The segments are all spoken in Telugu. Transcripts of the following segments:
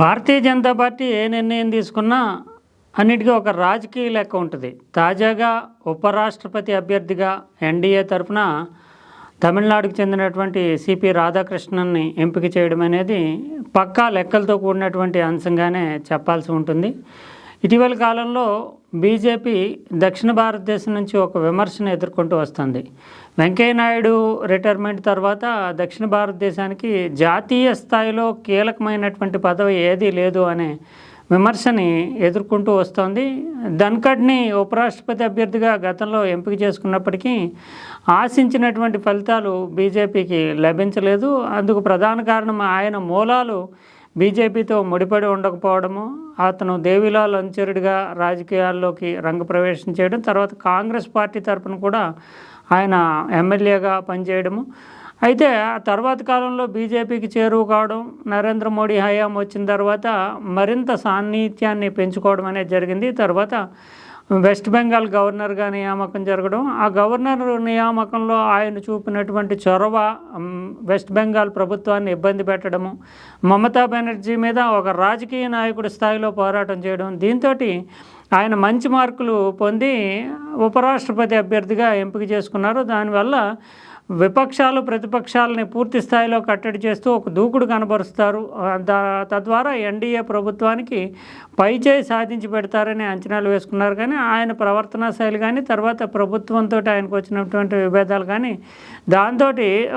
భారతీయ జనతా పార్టీ ఏ నిర్ణయం తీసుకున్నా అన్నిటికీ ఒక రాజకీయ లెక్క ఉంటుంది. తాజాగా ఉపరాష్ట్రపతి అభ్యర్థిగా ఎన్డీఏ తరఫున తమిళనాడుకు చెందినటువంటి సిపి రాధాకృష్ణన్ని ఎంపిక చేయడం అనేది పక్కా లెక్కలతో కూడినటువంటి అంశంగానే చెప్పాల్సి ఉంటుంది. ఇటీవల కాలంలో బీజేపీ దక్షిణ భారతదేశం నుంచి ఒక విమర్శను ఎదుర్కొంటూ వస్తుంది. వెంకయ్యనాయుడు రిటైర్మెంట్ తర్వాత దక్షిణ భారతదేశానికి జాతీయ స్థాయిలో కీలకమైనటువంటి పదవి ఏదీ లేదు అనే విమర్శని ఎదుర్కొంటూ వస్తోంది. ధన్కడ్ని ఉపరాష్ట్రపతి అభ్యర్థిగా గతంలో ఎంపిక చేసుకున్నప్పటికీ ఆశించినటువంటి ఫలితాలు బీజేపీకి లభించలేదు. అందుకు ప్రధాన కారణం ఆయన మూలాలు బీజేపీతో ముడిపడి ఉండకపోవడము అతను దేవిలాల్ అనుచరుడిగా రాజకీయాల్లోకి రంగప్రవేశం చేయడం తర్వాత కాంగ్రెస్ పార్టీ తరపున కూడా ఆయన ఎమ్మెల్యేగా పనిచేయడము. అయితే ఆ తర్వాత కాలంలో బీజేపీకి చేరువు కావడం నరేంద్ర మోడీ హయాం వచ్చిన తర్వాత మరింత సాన్నిహిత్యాన్ని పెంచుకోవడం అనేది జరిగింది. తర్వాత వెస్ట్ బెంగాల్ గవర్నర్గా నియామకం జరగడం ఆ గవర్నర్ నియామకంలో ఆయన చూపినటువంటి చొరవ వెస్ట్ బెంగాల్ ప్రభుత్వాన్ని ఇబ్బంది పెట్టడము మమతా బెనర్జీ మీద ఒక రాజకీయ నాయకుడి స్థాయిలో పోరాటం చేయడం దీంతో ఆయన మంచి మార్కులు పొంది ఉపరాష్ట్రపతి అభ్యర్థిగా ఎంపిక చేసుకున్నారు. దానివల్ల విపక్షాలు ప్రతిపక్షాలని పూర్తి స్థాయిలో కట్టడి చేస్తూ ఒక దూకుడు కనబరుస్తారు. దా- తద్వారా ఎన్డీఏ ప్రభుత్వానికి పైచేయి సాధించి పెడతారని అంచనాలు వేసుకున్నారు. కానీ ఆయన ప్రవర్తనా శైలి కానీ తర్వాత ప్రభుత్వంతో ఆయనకు వచ్చినటువంటి విభేదాలు కానీ దాంతో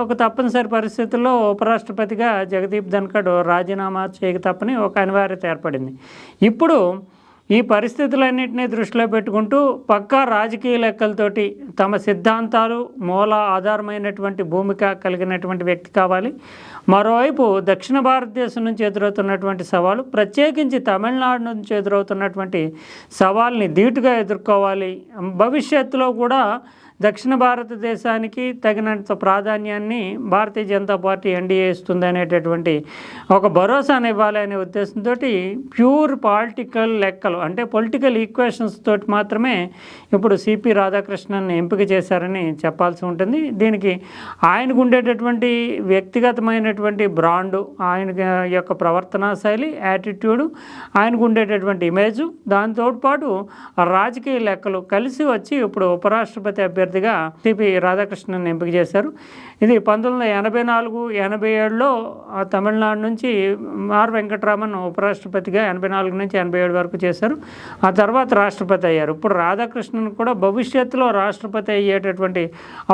ఒక తప్పనిసరి పరిస్థితుల్లో ఉపరాష్ట్రపతిగా జగదీప్ ధన్ఖడ్ రాజీనామా చేయక తప్పని ఒక అనివార్యత ఏర్పడింది. ఇప్పుడు ఈ పరిస్థితులన్నింటినీ దృష్టిలో పెట్టుకుంటూ పక్కా రాజకీయ లెక్కలతోటి తమ సిద్ధాంతాలు మూల ఆధారమైనటువంటి భూమిక కలిగినటువంటి వ్యక్తి కావాలి. మరోవైపు దక్షిణ భారతదేశం నుంచి ఎదురవుతున్నటువంటి సవాలు ప్రత్యేకించి తమిళనాడు నుంచి ఎదురవుతున్నటువంటి సవాల్ని ధీటుగా ఎదుర్కోవాలి. భవిష్యత్తులో కూడా దక్షిణ భారతదేశానికి తగినంత ప్రాధాన్యాన్ని భారతీయ జనతా పార్టీ ఎన్డీఏ ఇస్తుంది అనేటటువంటి ఒక భరోసాను ఇవ్వాలి అనే ఉద్దేశంతో ప్యూర్ పాలిటికల్ లెక్కలు అంటే పొలిటికల్ ఈక్వేషన్స్ తోటి మాత్రమే ఇప్పుడు సిపి రాధాకృష్ణన్ ఎంపిక చేశారని చెప్పాల్సి ఉంటుంది. దీనికి ఆయనకు ఉండేటటువంటి వ్యక్తిగతమైనటువంటి బ్రాండు ఆయన యొక్క ప్రవర్తనా శైలి యాటిట్యూడు ఆయనకు ఉండేటటువంటి ఇమేజ్ దాంతో పాటు రాజకీయ లెక్కలు కలిసి వచ్చి ఇప్పుడు ఉపరాష్ట్రపతి అభ్యర్థిగా టిపి రాధాకృష్ణన్ ఎంపిక చేశారు. ఇది పంతొమ్మిది వందల ఎనభై నాలుగు ఎనభై ఏడులో ఆ తమిళనాడు నుంచి ఆర్ వెంకటరామన్ ఉపరాష్ట్రపతిగా ఎనభై నాలుగు నుంచి ఎనభై ఏడు వరకు చేశారు. ఆ తర్వాత రాష్ట్రపతి అయ్యారు. ఇప్పుడు రాధాకృష్ణన్ కూడా భవిష్యత్తులో రాష్ట్రపతి అయ్యేటటువంటి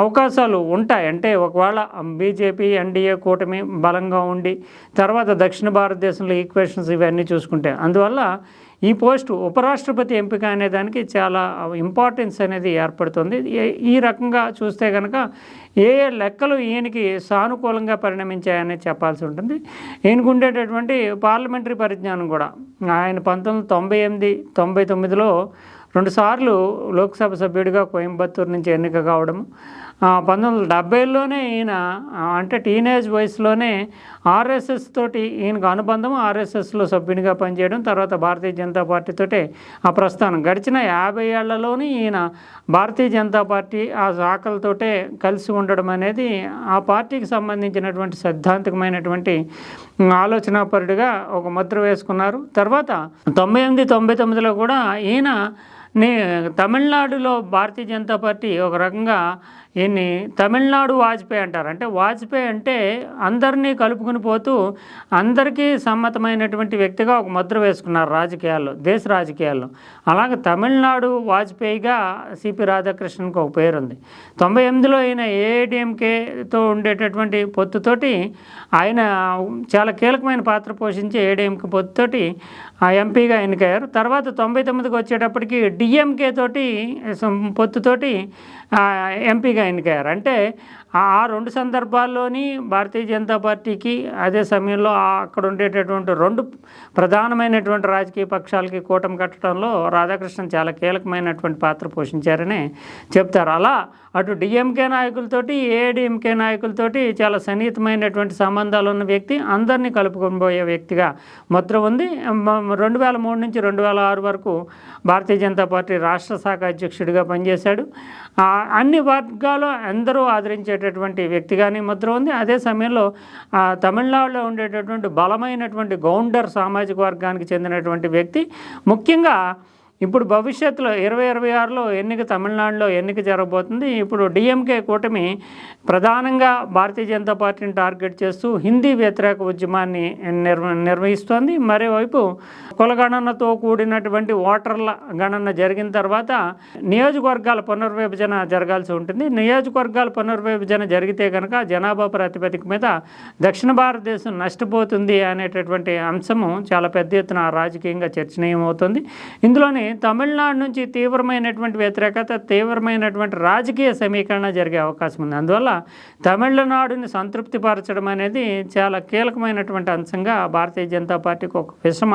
అవకాశాలు ఉంటాయి. అంటే ఒకవేళ బీజేపీ ఎన్డీఏ కూటమి బలంగా ఉండి తర్వాత దక్షిణ భారతదేశంలో ఈక్వేషన్స్ ఇవన్నీ చూసుకుంటే అందువల్ల ఈ పోస్టు ఉపరాష్ట్రపతి ఎంపిక అనే దానికి చాలా ఇంపార్టెన్స్ అనేది ఏర్పడుతుంది. ఈ రకంగా చూస్తే కనుక ఏ ఏ లెక్కలు ఈయనకి సానుకూలంగా పరిణమించాయని చెప్పాల్సి ఉంటుంది. ఈయనకు ఉండేటటువంటి పార్లమెంటరీ పరిజ్ఞానం కూడా ఆయన పంతొమ్మిది తొంభై ఎనిమిది తొంభై తొమ్మిదిలో రెండుసార్లు లోక్సభ సభ్యుడిగా కోయంబత్తూరు నుంచి ఎన్నిక కావడము పంతొమ్మిది వందల డెబ్బైలోనే ఈయన అంటే టీనేజ్ వయసులోనే ఆర్ఎస్ఎస్ తోటి ఈయనకు అనుబంధం ఆర్ఎస్ఎస్లో సభ్యునిగా పనిచేయడం తర్వాత భారతీయ జనతా పార్టీతోటే ఆ ప్రస్థానం. గడిచిన యాభై ఏళ్ళలోని ఈయన భారతీయ జనతా పార్టీ ఆ శాఖలతోటే కలిసి ఉండడం అనేది ఆ పార్టీకి సంబంధించినటువంటి సైద్ధాంతికమైనటువంటి ఆలోచనాపరుడిగా ఒక ముద్ర వేసుకున్నారు. తర్వాత తొంభై ఎనిమిది తొంభై తొమ్మిదిలో కూడా ఈయన నే తమిళనాడులో భారతీయ జనతా పార్టీ ఒక రకంగా ఈయన్ని తమిళనాడు వాజ్పేయి అంటారు. అంటే వాజ్పేయి అంటే అందరినీ కలుపుకుని పోతూ అందరికీ సమ్మతమైనటువంటి వ్యక్తిగా ఒక ముద్ర వేసుకున్నారు రాజకీయాల్లో దేశ రాజకీయాల్లో. అలాగే తమిళనాడు వాజ్పేయిగా సిపి రాధాకృష్ణన్కి ఒక పేరు ఉంది తొంభై ఎనిమిదిలో ఈయన ఏఐడిఎంకేతో ఉండేటటువంటి పొత్తుతోటి ఆయన చాలా కీలకమైన పాత్ర పోషించి ఏడీఎంకే పొత్తుతోటి ఆ ఎంపీగా ఎన్నికయ్యారు. తర్వాత తొంభై తొమ్మిదికి వచ్చేటప్పటికి డిఎంకే తోటి సం- పొత్తుతోటి ఎంపీగా ఎంపీగా ఎన్నికయ్యారు. అంటే ఆ రెండు సందర్భాల్లోని భారతీయ జనతా పార్టీకి అదే సమయంలో అక్కడ ఉండేటటువంటి రెండు ప్రధానమైనటువంటి రాజకీయ పక్షాలకి కూటమి కట్టడంలో రాధాకృష్ణన్ చాలా కీలకమైనటువంటి పాత్ర పోషించారని చెప్తారు. అలా అటు డిఎంకే నాయకులతోటి ఏఐడిఎంకే నాయకులతోటి చాలా సన్నిహితమైనటువంటి సంబంధాలు ఉన్న వ్యక్తి అందరినీ కలుపుకొని పోయే వ్యక్తిగా మొత్తం ఉంది. రెండు వేల మూడు నుంచి రెండు వేల ఆరు వరకు భారతీయ జనతా పార్టీ రాష్ట్ర శాఖ అధ్యక్షుడిగా పనిచేశాడు. అన్ని వర్గాలు అందరూ ఆదరించేటటువంటి వ్యక్తిగానే ముద్ర ఉంది. అదే సమయంలో తమిళనాడులో ఉండేటటువంటి బలమైనటువంటి గౌండర్ సామాజిక వర్గానికి చెందినటువంటి వ్యక్తి ముఖ్యంగా ఇప్పుడు భవిష్యత్తులో ఇరవై ఇరవై ఆరులో ఎన్నిక తమిళనాడులో ఎన్నిక జరగబోతుంది. ఇప్పుడు డిఎంకే కూటమి ప్రధానంగా భారతీయ జనతా పార్టీని టార్గెట్ చేస్తూ హిందీ వ్యతిరేక ఉద్యమాన్ని నిర్వ నిర్వహిస్తోంది. మరోవైపు కులగణనతో కూడినటువంటి ఓటర్ల గణన జరిగిన తర్వాత నియోజకవర్గాల పునర్విభజన జరగాల్సి ఉంటుంది. నియోజకవర్గాల పునర్విభజన జరిగితే కనుక జనాభా ప్రాతిపదిక మీద దక్షిణ భారతదేశం నష్టపోతుంది అనేటటువంటి అంశము చాలా పెద్ద ఎత్తున రాజకీయంగా చర్చనీయమవుతుంది. ఇందులోని తమిళనాడు నుంచి తీవ్రమైనటువంటి వ్యతిరేకత తీవ్రమైనటువంటి రాజకీయ సమీకరణ జరిగే అవకాశం ఉంది. అందువల్ల తమిళనాడుని సంతృప్తిపరచడం అనేది చాలా కీలకమైనటువంటి అంశంగా భారతీయ జనతా పార్టీకి ఒక విషమ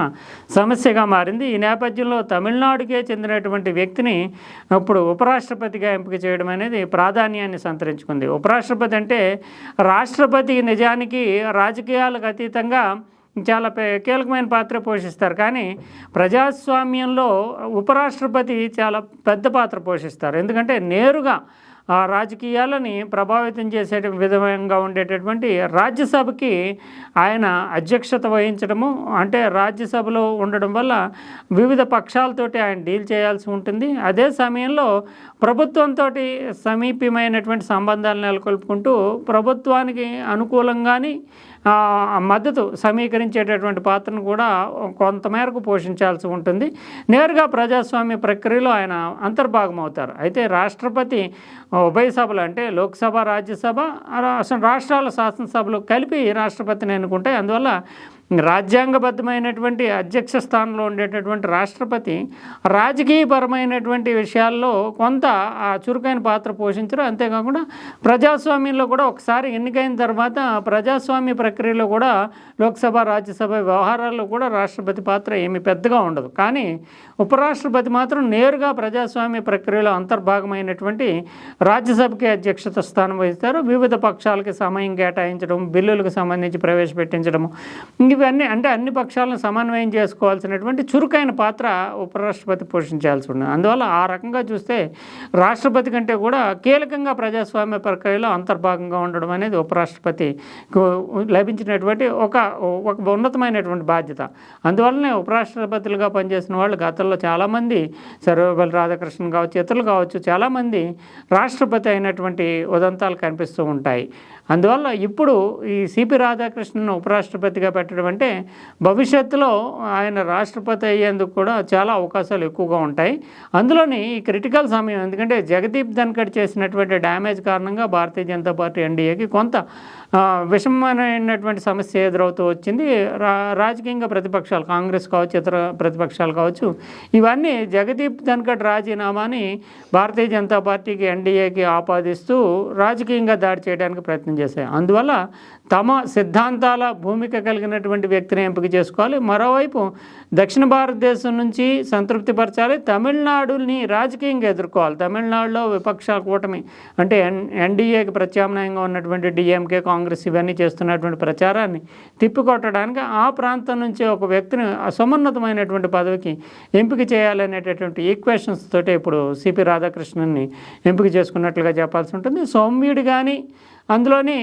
సమస్యగా మారింది. ఈ నేపథ్యంలో తమిళనాడుకే చెందినటువంటి వ్యక్తిని ఇప్పుడు ఉపరాష్ట్రపతిగా ఎంపిక చేయడం అనేది ప్రాధాన్యాన్ని సంతరించుకుంది. ఉపరాష్ట్రపతి అంటే రాష్ట్రపతి నిజానికి రాజకీయాలకు అతీతంగా చాలా పే- కీలకమైన పాత్ర పోషిస్తారు. కానీ ప్రజాస్వామ్యంలో ఉపరాష్ట్రపతి చాలా పెద్ద పాత్ర పోషిస్తారు. ఎందుకంటే నేరుగా ఆ రాజకీయాలని ప్రభావితం చేసే విధంగా ఉండేటటువంటి రాజ్యసభకి ఆయన అధ్యక్షత వహించడము అంటే రాజ్యసభలో ఉండడం వల్ల వివిధ పక్షాలతోటి ఆయన డీల్ చేయాల్సి ఉంటుంది. అదే సమయంలో ప్రభుత్వంతో సమీపమైనటువంటి సంబంధాలు నెలకొల్పుకుంటూ ప్రభుత్వానికి అనుకూలంగాని మద్దతు సమీకరించేటటువంటి పాత్రను కూడా కొంతమేరకు పోషించాల్సి ఉంటుంది. నేరుగా ప్రజాస్వామ్య ప్రక్రియలో ఆయన అంతర్భాగం అవుతారు అయితే రాష్ట్రపతి ఉభయ సభలు అంటే లోక్సభ రాజ్యసభ అసలు రాష్ట్రాల శాసనసభలు కలిపి రాష్ట్రపతిని ఎన్నుకుంటాయి అందువల్ల రాజ్యాంగబద్ధమైనటువంటి అధ్యక్ష స్థానంలో ఉండేటటువంటి రాష్ట్రపతి రాజకీయపరమైనటువంటి విషయాల్లో కొంత ఆ చురుకైన పాత్ర పోషించరు. అంతేకాకుండా ప్రజాస్వామ్యంలో కూడా ఒకసారి ఎన్నికైన తర్వాత ప్రజాస్వామ్య ప్రక్రియలో కూడా లోక్సభ రాజ్యసభ వ్యవహారాల్లో కూడా రాష్ట్రపతి పాత్ర ఏమి పెద్దగా ఉండదు. కానీ ఉపరాష్ట్రపతి మాత్రం నేరుగా ప్రజాస్వామ్య ప్రక్రియలో అంతర్భాగమైనటువంటి రాజ్యసభకి అధ్యక్షత స్థానం వహిస్తారు. వివిధ పక్షాలకి సమయం కేటాయించడం బిల్లులకు సంబంధించి ప్రవేశపెట్టించడం. ఇవన్నీ అంటే అన్ని పక్షాలను సమన్వయం చేసుకోవాల్సినటువంటి చురుకైన పాత్ర ఉపరాష్ట్రపతి పోషించాల్సి ఉంది అందువల్ల ఆ రకంగా చూస్తే రాష్ట్రపతి కంటే కూడా కీలకంగా ప్రజాస్వామ్య ప్రక్రియలో అంతర్భాగంగా ఉండడం అనేది ఉపరాష్ట్రపతి లభించినటువంటి ఒక ఒక ఉన్నతమైనటువంటి బాధ్యత. అందువల్లనే ఉపరాష్ట్రపతులుగా పనిచేసిన వాళ్ళు గతంలో చాలామంది సర్వేపల్లి రాధాకృష్ణన్ కావచ్చు ఇతరులు కావచ్చు చాలామంది రాష్ట్రపతి అయినటువంటి ఉదంతాలు కనిపిస్తూ ఉంటాయి. అందువల్ల ఇప్పుడు ఈ సిపి రాధాకృష్ణను ఉపరాష్ట్రపతిగా పెట్టడం అంటే భవిష్యత్తులో ఆయన రాష్ట్రపతి అయ్యేందుకు కూడా చాలా అవకాశాలు ఎక్కువగా ఉంటాయి. అందులోని ఈ క్రిటికల్ సమయం ఎందుకంటే జగదీప్ ధన్కడ్ చేసినటువంటి డ్యామేజ్ కారణంగా భారతీయ జనతా పార్టీ ఎన్డీఏకి కొంత విషమమైనటువంటి సమస్య ఎదురవుతూ వచ్చింది. రా రాజకీయంగా ప్రతిపక్షాలు కాంగ్రెస్ కావచ్చు ఇతర ప్రతిపక్షాలు కావచ్చు ఇవన్నీ జగదీప్ ధన్కడ్ రాజీనామాని భారతీయ జనతా పార్టీకి ఎన్డీఏకి ఆపాదిస్తూ రాజకీయంగా దాడి చేయడానికి ప్రయత్నం చేశాయి. అందువల్ల తమ సిద్ధాంతాల భూమిక కలిగినటువంటి వ్యక్తిని ఎంపిక చేసుకోవాలి. మరోవైపు దక్షిణ భారతదేశం నుంచి సంతృప్తిపరచాలి తమిళనాడుని రాజకీయంగా ఎదుర్కోవాలి. తమిళనాడులో విపక్ష కూటమి అంటే ఎన్ ఎన్డీఏకి ప్రత్యామ్నాయంగా ఉన్నటువంటి డిఎంకే కాంగ్రెస్ కాంగ్రెస్ ఇవన్నీ చేస్తున్నటువంటి ప్రచారాన్ని తిప్పికొట్టడానికి ఆ ప్రాంతం నుంచి ఒక వ్యక్తిని సమున్నతమైనటువంటి పదవికి ఎంపిక చేయాలనేటటువంటి ఈక్వేషన్స్ తోటి ఇప్పుడు సిపి రాధాకృష్ణన్ని ఎంపిక చేసుకున్నట్లుగా చెప్పాల్సి ఉంటుంది. సౌమ్యుడు కానీ అందులోని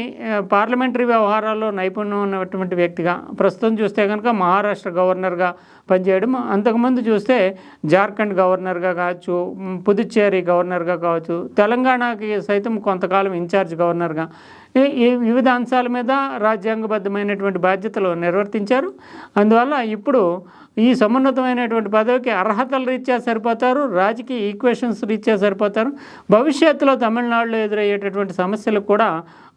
పార్లమెంటరీ వ్యవహారాల్లో నైపుణ్యం ఉన్నటువంటి వ్యక్తిగా ప్రస్తుతం చూస్తే కనుక మహారాష్ట్ర గవర్నర్గా పనిచేయడం అంతకుముందు చూస్తే జార్ఖండ్ గవర్నర్గా కావచ్చు పుదుచ్చేరి గవర్నర్గా కావచ్చు తెలంగాణకి సైతం కొంతకాలం ఇన్ఛార్జ్ గవర్నర్గా ఈ వివిధ అంశాల మీద రాజ్యాంగబద్ధమైనటువంటి బాధ్యతలు నిర్వర్తించారు. అందువల్ల ఇప్పుడు ఈ సమున్నతమైనటువంటి పదవికి అర్హతల రీత్యా సరిపోతారు రాజకీయ ఈక్వేషన్స్ రీత్యా సరిపోతారు. భవిష్యత్తులో తమిళనాడులో ఎదురయ్యేటటువంటి సమస్యలకు కూడా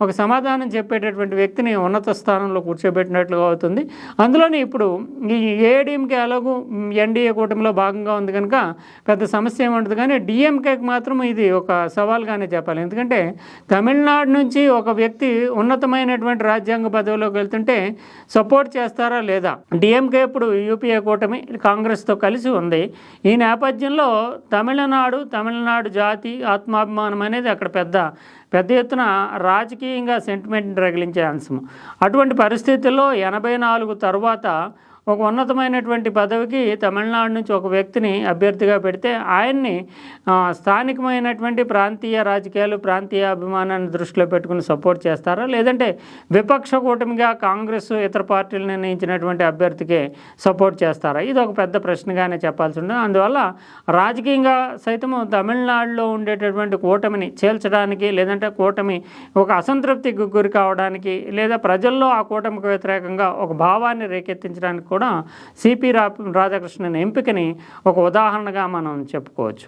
ఒక సమాధానం చెప్పేటటువంటి వ్యక్తిని ఉన్నత స్థానంలో కూర్చోబెట్టినట్లుగా అవుతుంది. అందులోనే ఇప్పుడు ఈ ఏడీఎంకే అలాగూ ఎన్డీఏ కూటమిలో భాగంగా ఉంది కనుక పెద్ద సమస్య ఏముండదు కానీ డిఎంకేకి మాత్రం ఇది ఒక సవాల్గానే చెప్పాలి. ఎందుకంటే తమిళనాడు నుంచి ఒక వ్యక్తి ఉన్నతమైనటువంటి రాజ్యాంగ పదవిలోకి వెళ్తుంటే సపోర్ట్ చేస్తారా లేదా? డిఎంకే ఇప్పుడు యూపీఏ కూటమి కాంగ్రెస్తో కలిసి ఉంది. ఈ నేపథ్యంలో తమిళనాడు తమిళనాడు జాతి ఆత్మాభిమానం అనేది అక్కడ పెద్ద పెద్ద ఎత్తున రాజకీయంగా సెంటిమెంట్ రగిలించే అంశం అటువంటి పరిస్థితుల్లో ఎనభై నాలుగు తర్వాత ఒక ఉన్నతమైనటువంటి పదవికి తమిళనాడు నుంచి ఒక వ్యక్తిని అభ్యర్థిగా పెడితే ఆయన్ని స్థానికమైనటువంటి ప్రాంతీయ రాజకీయాలు ప్రాంతీయ అభిమానాన్ని దృష్టిలో పెట్టుకుని సపోర్ట్ చేస్తారా? లేదంటే విపక్ష కూటమిగా కాంగ్రెస్ ఇతర పార్టీలు నిర్ణయించినటువంటి అభ్యర్థికి సపోర్ట్ చేస్తారా? ఇది ఒక పెద్ద ప్రశ్నగానే చెప్పాల్సి ఉంటుంది. అందువల్ల రాజకీయంగా సైతము తమిళనాడులో ఉండేటటువంటి కూటమిని చేల్చడానికి లేదంటే కూటమి ఒక అసంతృప్తికి గురి కావడానికి లేదా ప్రజల్లో ఆ కూటమికి వ్యతిరేకంగా ఒక భావాన్ని రేకెత్తించడానికి కూడా సిపి రా రాధాకృష్ణన్ ఎంపికని ఒక ఉదాహరణగా మనం చెప్పుకోవచ్చు.